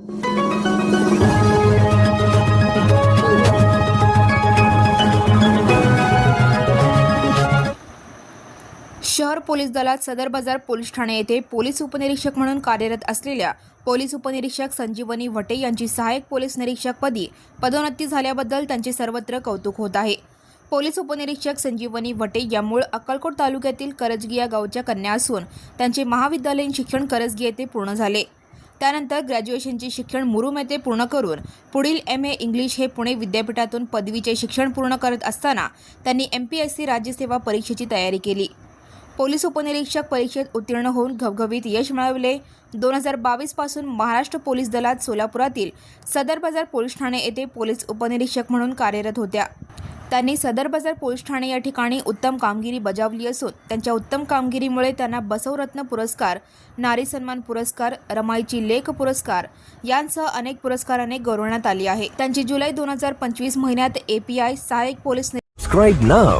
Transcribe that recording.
शहर पोलीस दलात सदर बाजार पोलीस ठाणे येथे पोलीस उपनिरीक्षक म्हणून कार्यरत असलेल्या पोलीस उपनिरीक्षक संजीवनी वटे यांची सहाय्यक पोलीस निरीक्षकपदी पदोन्नती झाल्याबद्दल त्यांचे सर्वत्र कौतुक होत आहे. पोलीस उपनिरीक्षक संजीवनी वटे या मूळ अक्कलकोट तालुक्यातील करजगी या गावच्या कन्या असून त्यांचे महाविद्यालयीन शिक्षण करजगी येथे पूर्ण झाले. त्यानंतर ग्रॅज्युएशनचे शिक्षण मुरुम येथे पूर्ण करून पुढील एम ए इंग्लिश हे पुणे विद्यापीठातून पदवीचे शिक्षण पूर्ण करत असताना त्यांनी एम पी एस सी राज्यसेवा परीक्षेची तयारी केली. पोलीस उपनिरीक्षक परीक्षेत उत्तीर्ण होऊन घवघवीत यश मिळवले. दोन हजार बावीसपासून महाराष्ट्र पोलीस दलात सोलापुरातील सदर बाजार पोलीस ठाणे येथे पोलीस उपनिरीक्षक म्हणून कार्यरत होत्या. त्यांनी सदर बाजार पोलीस ठाणे या ठिकाणी उत्तम कामगिरी बजावली असून त्यांच्या उत्तम कामगिरीमुळे त्यांना बसवरत्न पुरस्कार नारी सन्मान पुरस्कार रमाईची लेख पुरस्कार यांसह अनेक पुरस्काराने गौरवण्यात आली आहे. त्यांची जुलै दोन हजार पंचवीस महिन्यात एपीआय सहाय्यक पोलीस Subscribe now